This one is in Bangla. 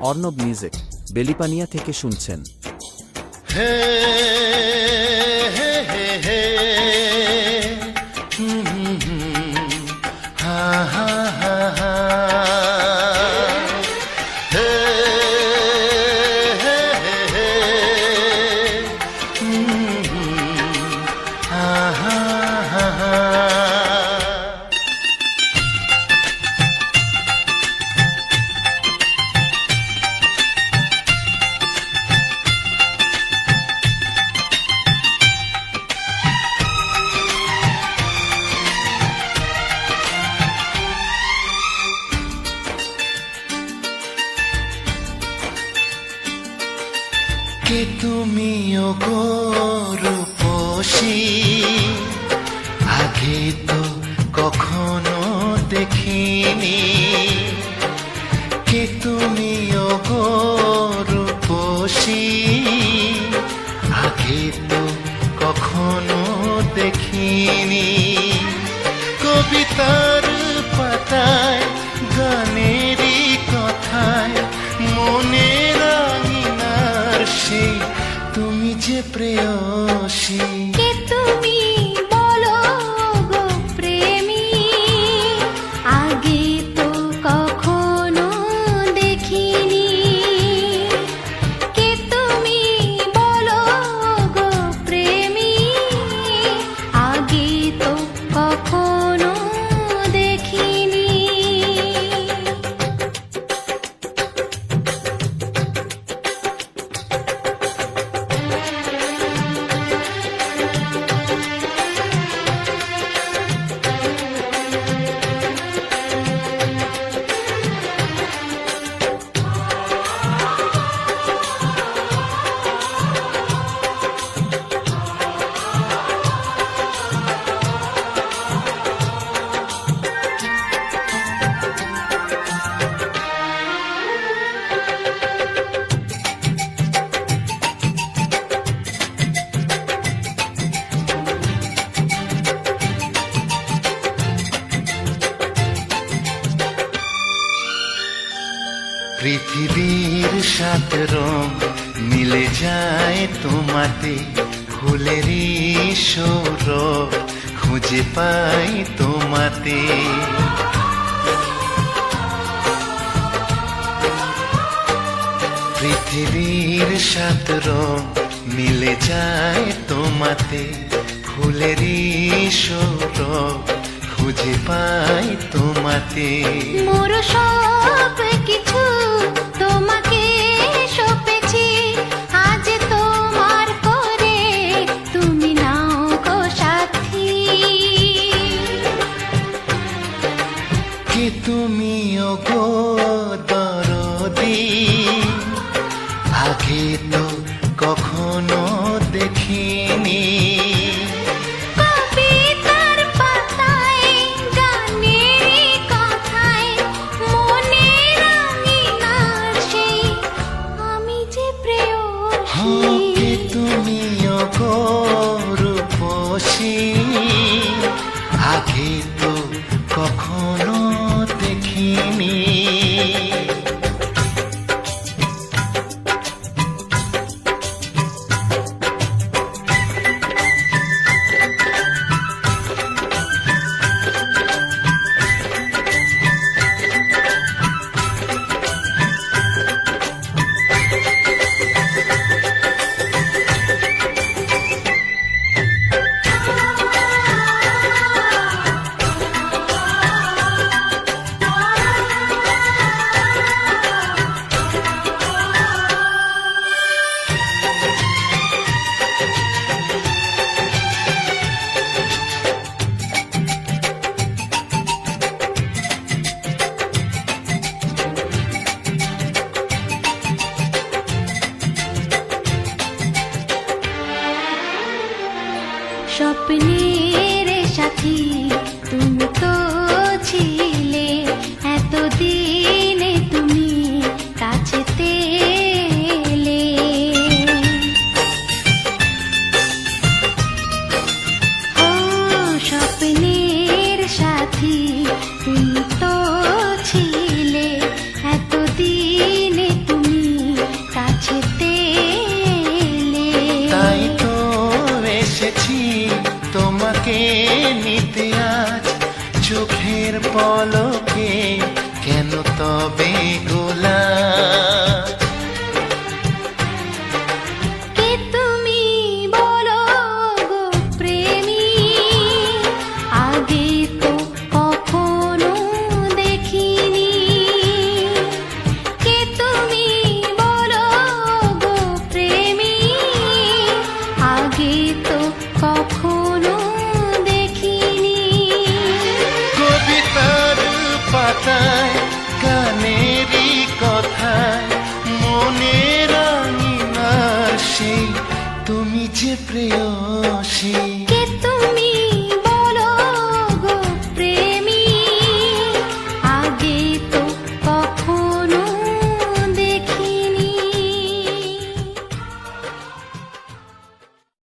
অর্ণব মিউজিক বেলিপানিয়া থেকে শুনছেন। হে হে হে হে হা হা। কে তুমি রূপসী? আগে তো কখনো দেখিনি। কে তুমি রূপসী? আগে তো কখনো দেখিনি। কবিতার পাতায় তুমি যে প্রেয়সী। পৃথিবীর সাত রং মিলে যায় তোমাতে। ফুলেরই সৌরভ খুঁজে পাই তোমাতে। পৃথিবীর সাত রং মিলে যায় তোমাতে। ফুলেরই সৌরভ খুঁজে পাই তোমাতে। মোর সব কিছু তোমাকে সপেছি। আজ তোমার করে তুমি নাও গো সাথী। কি তুমি গো দরদি? আগে তো কখনো স্বপ্নের সাথী তুমি তো ছিল নিতে আজ চোখের পলকে কেন তবে গোলা?